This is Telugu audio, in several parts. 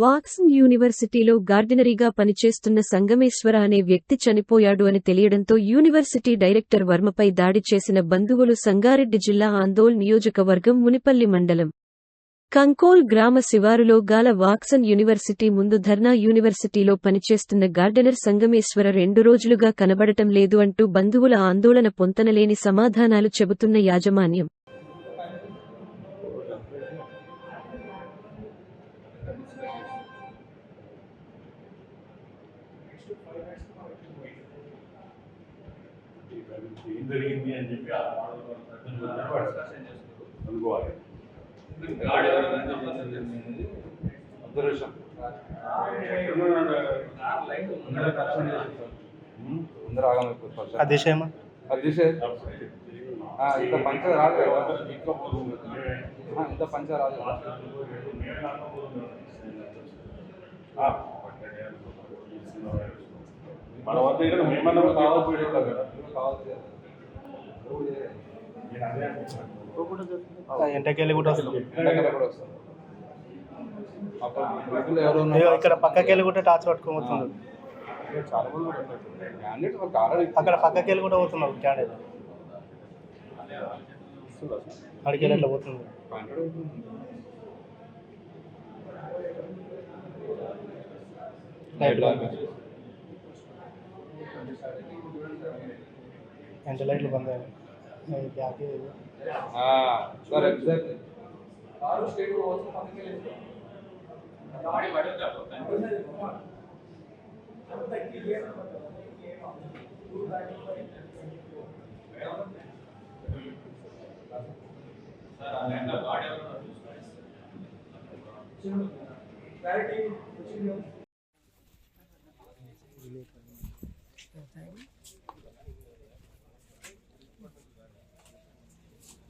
వాక్సన్ యూనివర్సిటీలో గార్డెనరీగా పనిచేస్తున్న సంగమేశ్వర అనే వ్యక్తి చనిపోయాడు అని తెలియడంతో యూనివర్సిటీ డైరెక్టర్ వర్మపై దాడి చేసిన బంధువులు సంగారెడ్డి జిల్లా ఆందోళ్ నియోజకవర్గం మునిపల్లి మండలం. కంకోల్ గ్రామ శివారులో గాల వాక్సన్ యూనివర్సిటీ ముందు ధర్నా యూనివర్సిటీలో పనిచేస్తున్న గార్డెనర్ సంగమేశ్వర రెండు రోజులుగా కనబడటం లేదు అంటూ బంధువుల ఆందోళన పొంతనలేని సమాధానాలు చెబుతున్న యాజమాన్యం. ఏం జరిగింది అని చెప్పి ఆ అనుకోవాలి. అబ్జర్వేషన్. అందరూ ఆగమైపోతారు సార్. ఆ దిశ అది తీసే. ఆ, ఇంత పంచ రాదు కదా. ఇంత పంచ రాదు. మన వద్ద ఇక్కడ మేమన్నా కావాల్సి కదా. కావాలి. ఎంటకెళ్ళి కూడా వస్తుంది ఎండాకాలం కూడా వస్తారు. అప్పుడు గ్రూపులో ఎవరు ఉన్నారు? ఇదిగో ఇక్కడ పక్కకెళ్ళి కూడా టార్చ్ పట్టుకొని పోతున్నారు చాలా మంది ఉన్నారు. క్యాండిడేట్ వాళ్ళకి ఆల్రెడీ అక్కడ పక్కకెళ్ళి కూడా పోతున్నారు క్యాండిడేట్ అడికెళ్ళి ఇట్లా పోతుంది కాంట్రాక్ట్ లైట్ ఎంత లైట్లు బంద్ అయ్యాయి బ్యాక్ ఆ,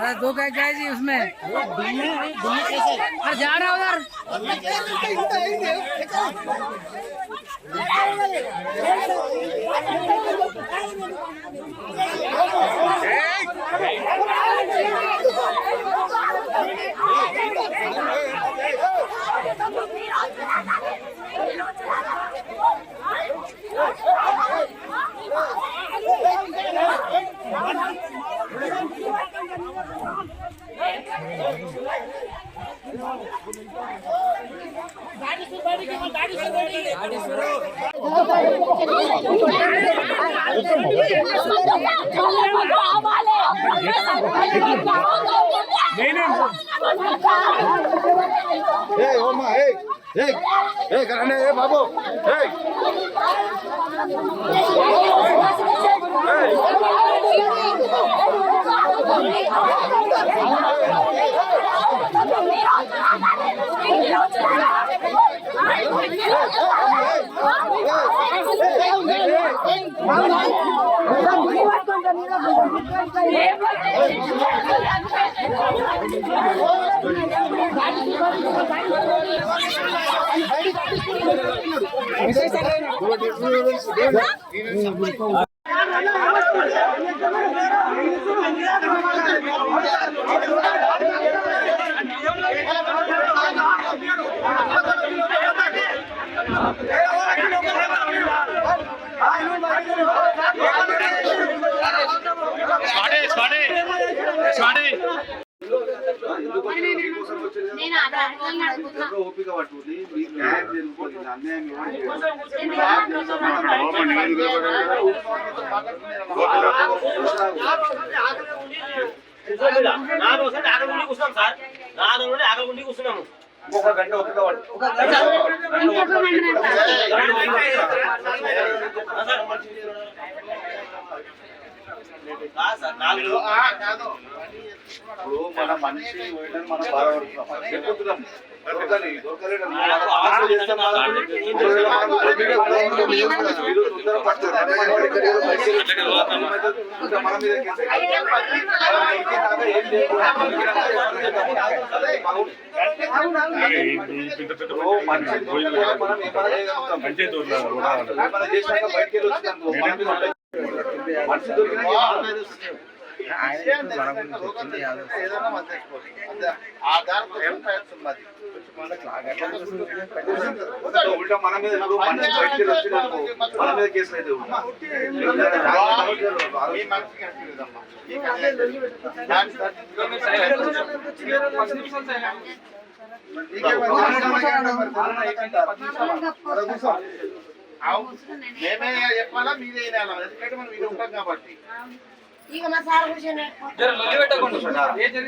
बस दो कैच जी उसमें अरे जा रहा उधर Thank you. বাবু এই এই ఏ ఓపిక పట్టుకుని మీకు న్యాయం జరుగుతుంది అన్యాయం ఇవ్వండి ఆకలి కూర్చున్నాము గంట ఒప్పుగా ఇంకొక ఇప్పుడు మన మనిషి పోయిందని మనం బాధపడుతున్నాం చెప్పుతున్నాం దొరకని దొరకలేదు మనం ఆశ చేస్తాం. మీరు తొందరపడతారు. ఇంకా మన మీద ఏం చేయకూడదు. మనిషి మనం ఏమైనా చేయగలుగుతాం. బయటికి వెళ్ళి వచ్చినాక మన మీద ఉంటాయి. మనిషి చేస్తాం. ఉల్టా మన మీద మనిషి బయటికి వచ్చినప్పుడు మన మీద కేసులు అయితే మేమే చెప్పాలా మీరే ఎందుకంటే మనం ఇది ఉంటాం కాబట్టి. ఇక మా సార్ కూర్చొని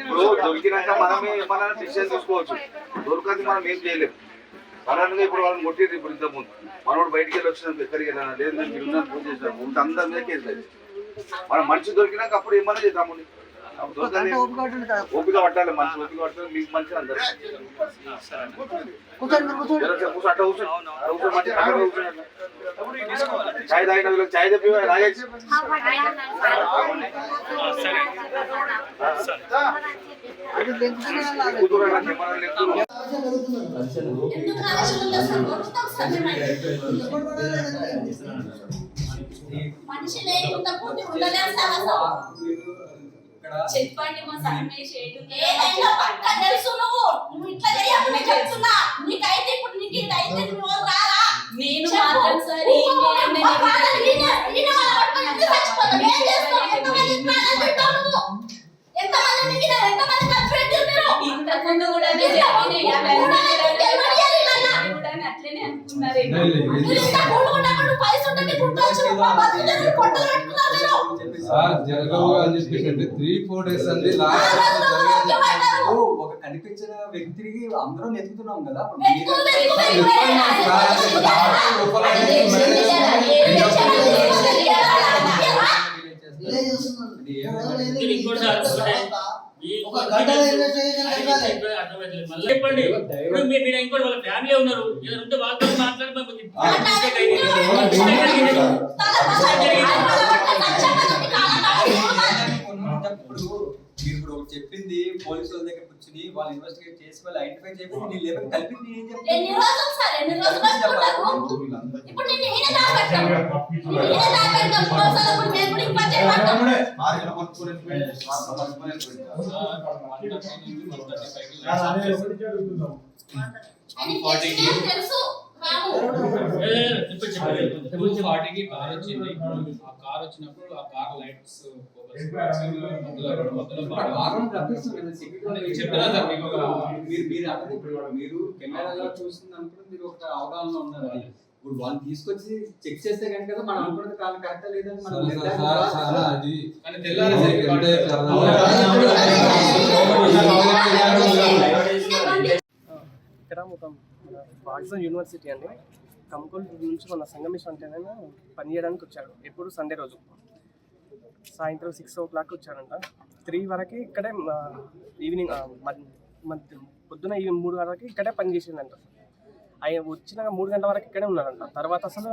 ఇప్పుడు దొరికినాక మనమే మన డిసిషన్ తీసుకోవచ్చు. దొరకదు మనం ఏం చేయలేము సడన్గా ఇప్పుడు వాళ్ళని కొట్టిరు ఇప్పుడు ఇంత ముందు మనోడు బయటికి వెళ్ళి వచ్చినాక ఎక్కడికి వెళ్ళినా లేదు మీరు ఫోన్ ఉంటే అందరి మీద కేసు మనం మనిషి దొరికినాక అప్పుడు ఏమన్నా చేద్దాము దొరకదు ఓపిక పట్టాలి మనిషి ఓపిక పట్టాలి మీకు మంచి అందరు. చాయ్ తాగిన వీళ్ళకి చాయ్ కొడుతాం సార్. మనిషి లేకుండా పూర్తి ఉండలేము సార్ చెప్పండి మా ఏదైనా పక్క తెలుసు నువ్వు. నువ్వు ఇట్లా చేయకు నేను చెప్తున్నా. నీకైతే ఇప్పుడు నీకు నువ్వు రోజు రారా నేను. మాత్రం సార్ ఏం ఊరుకో, చేయండి మా father ఈయన- ఈయన వాళ్ళ పట్టుకొని ఎందుకు చచ్చిపోతావు? ఏం చేస్తావు? ఎంతమంది ప్రాణాలు పెట్టావు నువ్వు? ఎంతమంది మిగిలిన- ఎంతమంది ఖర్చు పెట్టావు మీరు? ఇంతకు ముందు కూడా అట్లనే అనుకున్నారు. సార్ జరగవు అని చెప్పేసి త్రీ ఫోర్ డేస్ ఇప్పుడు ఒక కనిపించిన వ్యక్తికి అందరం ఎత్తుకుతున్నాం కదా ఇంకోటి చెప్పండి. మీరు ఇంకోటి వాళ్ళ ఫ్యామిలీ ఉన్నారు. ఉంటే వాళ్ళతో ఇప్పుడు చెప్పింది పోలీసు దగ్గర కూర్చుని వాళ్ళు ఇన్వెస్టిగేట్ చేసి వాళ్ళు ఐడెంటిఫై చేసి నేను లేవని కలిపి నేను ఏం ఎన్ని చెప్తాను తెలుసు, టూ ఫార్టీకి కార్ వచ్చింది ఆ కార్ వచ్చినప్పుడు ఆ కార్ లైట్స్ నేను చెప్తున్నా సార్ మీకు మీరు మీరు ఇప్పుడు మీరు కెమెరాలో చూస్తున్నప్పుడు మీరు ఒక అవగాహన ఉన్నారు అది ఇప్పుడు వాళ్ళు తీసుకొచ్చి చెక్ చేస్తే కనుక మనం అనుకున్నది కాదు కరెక్ట్ లేదని మనం అది కానీ తెల్లారి అంటే పాకిస్తాన్ యూనివర్సిటీ అండి. కంకుల్ నుంచి మన సంగమేశ్ అంటేనే పని చేయడానికి వచ్చాడు. ఎప్పుడు? సండే రోజు. సాయంత్రం సిక్స్ ఓ క్లాక్ వచ్చాడంట. త్రీ వరకు ఇక్కడే ఈవినింగ్ మధ్య- పొద్దున ఈ మూడు వరకు ఇక్కడే పని చేసిందంట ఆయన వచ్చిన మూడు గంటల వరకు ఇక్కడే ఉన్నాడంట. తర్వాత అసలు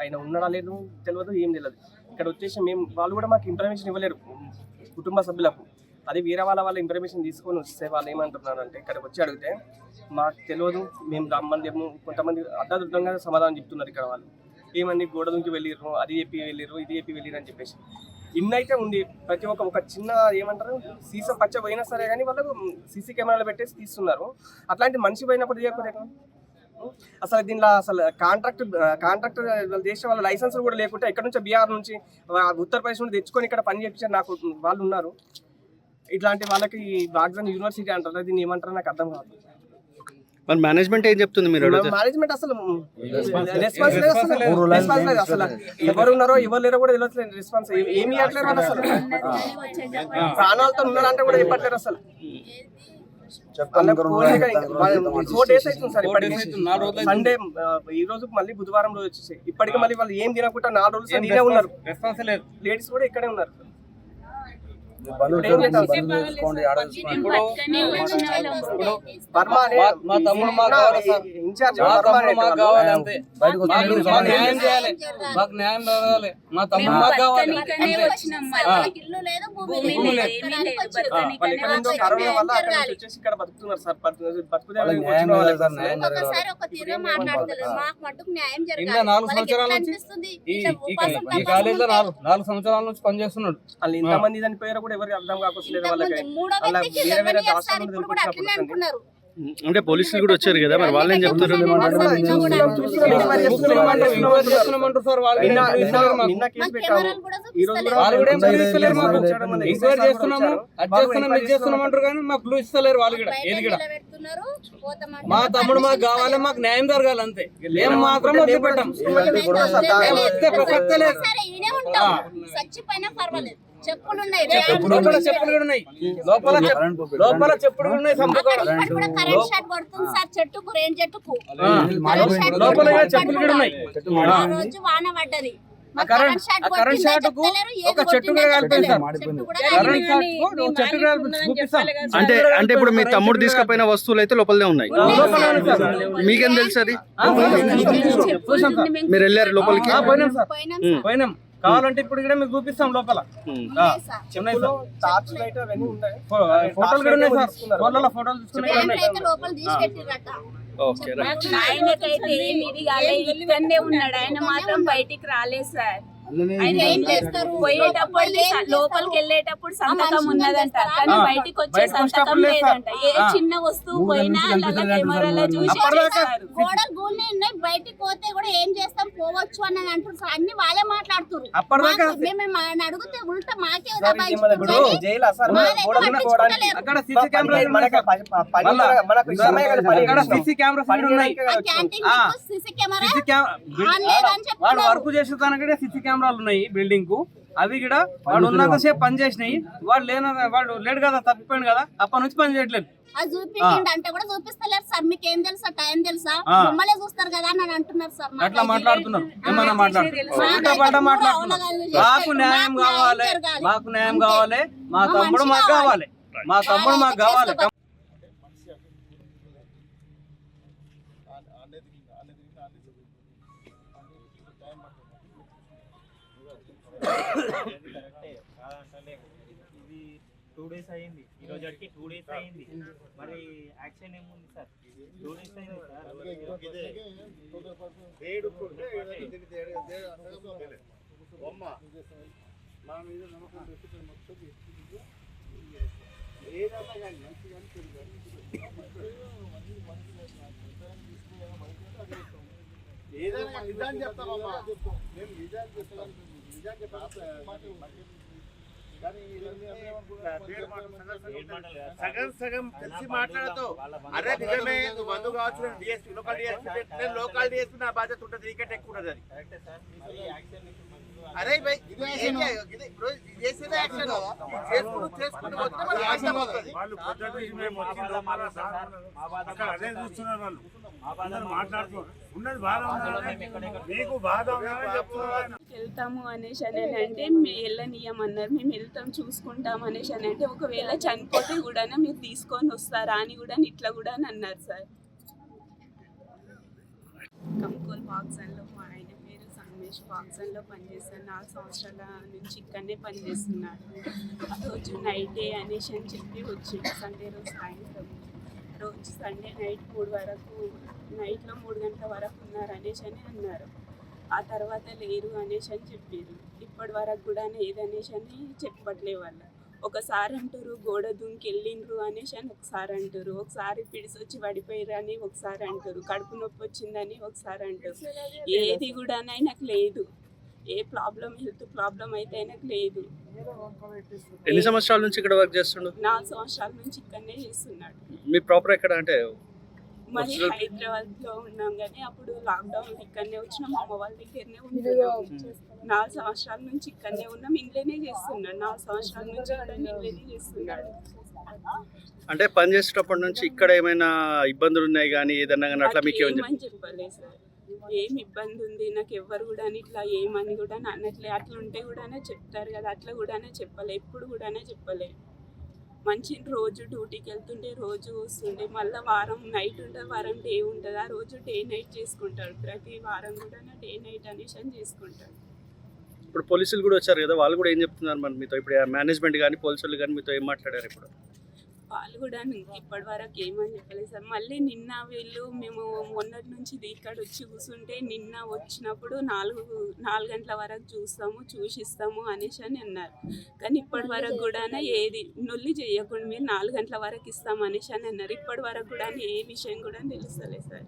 ఆయన ఉన్నాడా లేదు తెలియదు ఏం తెలియదు ఇక్కడ వచ్చేసి మేము వాళ్ళు కూడా మాకు ఇన్ఫర్మేషన్ ఇవ్వలేరు. కుటుంబ సభ్యులకు. అది వేరే వాళ్ళ వాళ్ళ ఇన్ఫర్మేషన్ తీసుకొని వస్తే వాళ్ళు ఏమంటున్నారు అంటే ఇక్కడికి వచ్చి అడిగితే మాకు తెలియదు మేము రమ్మందేమో కొంతమంది అడ్డదిడ్డంగా సమాధానం చెప్తున్నారు ఇక్కడ వాళ్ళు. ఏమండి గోడ దుంకి వెళ్ళిర్రు అది చెప్పి వెళ్ళిర్రు ఇది చెప్పి వెళ్ళిర్రు అని చెప్పేసి. ఇన్నైతే ఉంది ప్రతి ఒక్క ఒక చిన్న ఏమంటారు సీసా పచ్చ పోయినా సరే కానీ వాళ్ళు సీసీ కెమెరాలు పెట్టేసి తీస్తున్నారు. అట్లాంటి మనిషి పోయినప్పుడు చేయకపోతే అసలు దీనిలో అసలు కాంట్రాక్ట్ కాంట్రాక్ట్ దేశం వాళ్ళ లైసెన్స్ కూడా లేకుంటే ఇక్కడ నుంచి బీహార్ నుంచి ఆ, ఉత్తరప్రదేశ్ నుండి తెచ్చుకొని ఇక్కడ పని చేయించారు నాకు వాళ్ళు ఉన్నారు. ఇట్లాంటి వాళ్ళకి వాగ్జన్ యూనివర్సిటీ అంటారు. దీన్ని ఏమంటారో నాకు అర్థం కాదు. మరి మేనేజ్మెంట్ ఏం చెప్తుంది మీరు మేనేజ్మెంట్ అసలు రెస్పాన్స్ లేదు. అసలు రెస్పాన్స్ లేదు. అసలు. ఎవరు ఉన్నారో ఎవరు లేరో కూడా తెలియట్లేదు రెస్పాన్స్ ఏమి ఇవ్వట్లేరు వాళ్ళు అసలు. ప్రాణాలతో ఉన్నారంటే కూడా చెప్పట్లేరు అసలు. ఫోర్ డేస్ అవుతుంది సార్ అవుతుంది. సండే ఈ రోజు మళ్ళీ బుధవారం రోజు వచ్చేసి ఇప్పటికి మళ్ళీ వాళ్ళు ఏం తినకుండా నాలుగు రోజులు ఉన్నారు. రెస్పాన్స్ లేదు. లేడీస్ కూడా ఇక్కడే ఉన్నారు. మా- తమ్ముడు మాకు కావాలి సార్. మా తమ్ముడు మాకు అనేటోళ్ళు. కావాలి అంతే మాకు మాకు న్యాయం చేయాలి? మాకు న్యాయం కావాలి మా తమ్ముడు మాకు కావాలి. ఇక్కడ బతుకుతున్నారు సార్. ఇంకా నాలుగు సంవత్సరాల నుంచి ఈ కాలేజీలో నాలుగు సంవత్సరాల నుంచి పనిచేస్తున్నాడు. వాళ్ళు ఇంతమంది చనిపోయారో కూడా ఎవరికి అర్థం కాకొస్తలేదు వాళ్ళకి. వేరే వేరే అంటే పోలీసులు కూడా వచ్చారు కదా మరి వాళ్ళేం చెప్తారు చూస్తున్నాం, చూస్తున్నాం, ఎంక్వైరీ చేస్తున్నాం, చేస్తున్నాము చేస్తున్నాం ఎంక్వైరీ ఇది చేస్తున్నామంటారు కానీ మాకు క్లూ ఇస్తలేరు వాళ్ళు కూడా. ఏది కూడా. మా తమ్ముడు మాకు కావాలి. మాకు న్యాయం జరగాలి అంతే. ఏం మాత్రం వదిలిపెట్టాం. మేము ప్రసక్తే లేదు. చచ్చిపోయినా పర్వాలేదు. చెప్పులు ఉన్నాయి లోపల చెప్పులు కూడా ఉన్నాయి. లోపల చెప్- లోపల చెప్పులు కూడా ఉన్నాయి సంపు కాడ. ఇక్కడ కూడా కరెంట్ షాట్ పడుతుంది సార్ చెట్టుకు రేం చెట్టుకు. ఆ. కరెంట్ షాట్ లోపల కూడా పడుతుంది. చెప్పులు కూడా ఉన్నాయి. ఆ రోజు వాన పడ్డది. ఆ కరెంట్ ఆ కరెంట్ షాట్కు ఒక చెట్టు కూడా కలిపింది సార్. కరెంట్ షాట్కు ఒక చెట్టు కూడా కలిపి చూపిస్తాం అంటే అంటే ఇప్పుడు మీ తమ్ముడు తీసుకుపోయిన వస్తువులు అయితే లోపలనే ఉన్నాయి. మీకేం తెలుసు అది? మీరు వెళ్ళారు లోపలికి? పోయినాం. కావాలంటే ఇప్పుడు కూడా మీకు చూపిస్తాం లోపల. ఉన్నాయి సార్. ఫోటోలు కూడా ఉన్నాయి సార్. ఫోటోలో ఫోటోలు తీసుకునే కూడా బ్యాంక్ ఉన్నాయి. అయితే లోపల తీసి పెట్టిరట ఓకే రైట్ ఆయనకైతే ఏమి ఇది కాలేదు. ఇక్కడనే ఉన్నాడు. ఆయన మాత్రం బయటికి రాలేదు సార్. ఆయన ఏం చేస్తారు పోయేటప్పుడు లోపలికి వెళ్ళేటప్పుడు సంతకం ఉన్నదంట కానీ. బయటికి వచ్చే సంతకం. లేదంట ఏ. చిన్న వస్తువు పోయినా అలా కెమెరాలో చూసి. గోడలు గూళ్ళే ఉన్నాయి బయటికి పోతే కూడా ఏం చేస్తాం పోవచ్చు అని అంటారు సార్ అన్ని వాళ్ళే మాట్లాడుతున్నారు మేము అడిగితే ఉల్టా మాకే. Canteen. CC camera camera work చేసే దానికంటే సీసీ కెమెరాలు ఉన్నాయి బిల్డింగ్కు అవి కూడా వాడు ఉన్నంత సేపు పని చేసినాయి. వాడు లేన వాడు లేడు కదా తప్పిపోయాడు కదా అప్పటి నుంచి పని చేయట్లేదు. అది చూపించండి అంటే కూడా చూపిస్తలేరు సార్. మీకు ఏం తెలుసా టైం తెలుసా? చూస్తారు కదా అని అంటున్నారు సార్. మాకు అట్లా మాట్లాడుతున్నారు. ఏమన్నా మాట్లాడుతున్నారు. మాకు. న్యాయం కావాలి. మాకు న్యాయం. కావాలి. మా తమ్ముడు మాకు కావాలి. కావాలి. మా తమ్ముడు మాకు కావాలి. ఇది టూ డేస్ అయింది ఈ రోజుకి టూ డేస్ అయింది మరి యాక్షన్ ఏముంది సార్? టూ డేస్ అయింది సార్. సగం సగం తెలిసి మాట్లాడతావు అరే నిజమే నువ్వు మందు కావచ్చు నేను డిఎస్పీ లోకల్ డిఎస్పీ నేను లోకల్ డిఎస్పీ నా బాధ్యత ఉంటుంది నీకంటే ఎక్కువ ఉంటుంది అది. అరే భయ్, అదే చూస్తున్నారు వాళ్ళు. మాట్లాడుతున్నారు. ఉన్నది బాధ ఉందా? మీకు బాధ చెప్తున్నారు. వెళ్తాము అనేసి అని అంటే మేము వెళ్ళనీయమన్నారు. మేము వెళ్తాం చూసుకుంటాం అనేసి అని అంటే ఒకవేళ చనిపోతే కూడా మీరు తీసుకొని వస్తారా అని కూడా ఇట్లా కూడా అని అన్నారు సార్. కంకోల్ పాక్సన్లో మా ఆయన పేరు సంగమేష్ పాక్సన్లో పనిచేస్తాను నాలుగు సంవత్సరాల నుంచి ఇక్కడనే పనిచేస్తున్నాడు. ఆ రోజు నైట్ డే అనేసి అని చెప్పి వచ్చిండు. సండే రోజు సాయంత్రం. రోజు సండే నైట్ మూడు వరకు నైట్లో మూడు గంటల వరకు ఉన్నారు అనేసి అని అన్నారు. ఆ తర్వాత లేరు అనేసి అని చెప్పారు. ఇప్పటి వరకు కూడా ఏదనేసి అని చెప్పట్లే వాళ్ళు. ఒకసారి అంటారు గోడ దుంకి వెళ్ళిండ్రు అనేసి అని ఒకసారి అంటారు. ఒకసారి పిడిసి వచ్చి పడిపోయారు అని ఒకసారి అంటారు. కడుపు నొప్పి వచ్చిందని ఒకసారి అంటారు. ఏది కూడా ఆయనకు లేదు. ఏ ప్రాబ్లం హెల్త్ ప్రాబ్లం అయితే ఆయనకు లేదు. ఎన్ని సంవత్సరాల నుంచి ఇక్కడ వర్క్ చేస్తుండు? నాలుగు సంవత్సరాల నుంచి ఇక్కడనే చేస్తున్నాడు. మీ ప్రాపర్ ఎక్కడ అంటే మరి హైదరాబాద్లో ఉన్నాం కానీ అప్పుడు లాక్డౌన్ ఇక్కడనే వచ్చినాం. అమ్మ వాళ్ళ దగ్గరనే ఉంటున్నాం. నాలుగు సంవత్సరాల నుంచి ఇక్కడనే ఉన్నాం. ఇంట్లోనే చేస్తున్నాడు. నాలుగు సంవత్సరాల నుంచి కూడా ఇంట్లోనే చేస్తున్నాడు. అంటే పని చేసేటప్పటి నుంచి ఇక్కడ ఏమైనా ఇబ్బందులు ఉన్నాయి కానీ ఏదన్నా కానీ అట్లా మీకు ఏమైనా చెప్పలేదు సార్? ఏం ఇబ్బంది ఉంది? నాకు ఎవ్వరు కూడా ఇట్లా ఏమని కూడా అన్నట్లే అట్లా ఉంటే కూడానే చెప్తారు కదా. అట్లా కూడానే చెప్పలే. ఎప్పుడు కూడానే చెప్పలే. మంచి రోజు డ్యూటీకి వెళ్తుంటే రోజు వస్తుండే మళ్ళీ వారం నైట్ ఉంటుంది వారం డే ఉంటుంది ఆ రోజు డే నైట్ చేసుకుంటాడు. ప్రతి వారం కూడా డే నైట్ అనేసి అని చేసుకుంటాడు. ఇప్పుడు పోలీసులు కూడా వచ్చారు కదా వాళ్ళు కూడా ఏం చెప్తున్నారు మరి మీతో? ఇప్పుడు మేనేజ్మెంట్ కానీ పోలీసులు కానీ మీతో ఏం మాట్లాడారు ఇప్పుడు? వాళ్ళు కూడా ఇప్పటి వరకు ఏమని చెప్పలేదు సార్. మళ్ళీ నిన్న వీళ్ళు మేము మొన్నటి నుంచి ఇక్కడ వచ్చి కూర్చుంటే నిన్న వచ్చినప్పుడు నాలుగు నాలుగు గంటల వరకు చూస్తాము చూసిస్తాము అనేసి అని అన్నారు. కానీ ఇప్పటి వరకు కూడా ఏది నొల్లి చేయకుండా మీరు నాలుగు గంటల వరకు ఇస్తాం అనేసి అని అన్నారు. ఇప్పటి వరకు కూడా ఏ విషయం కూడా తెలుస్తలేదు సార్.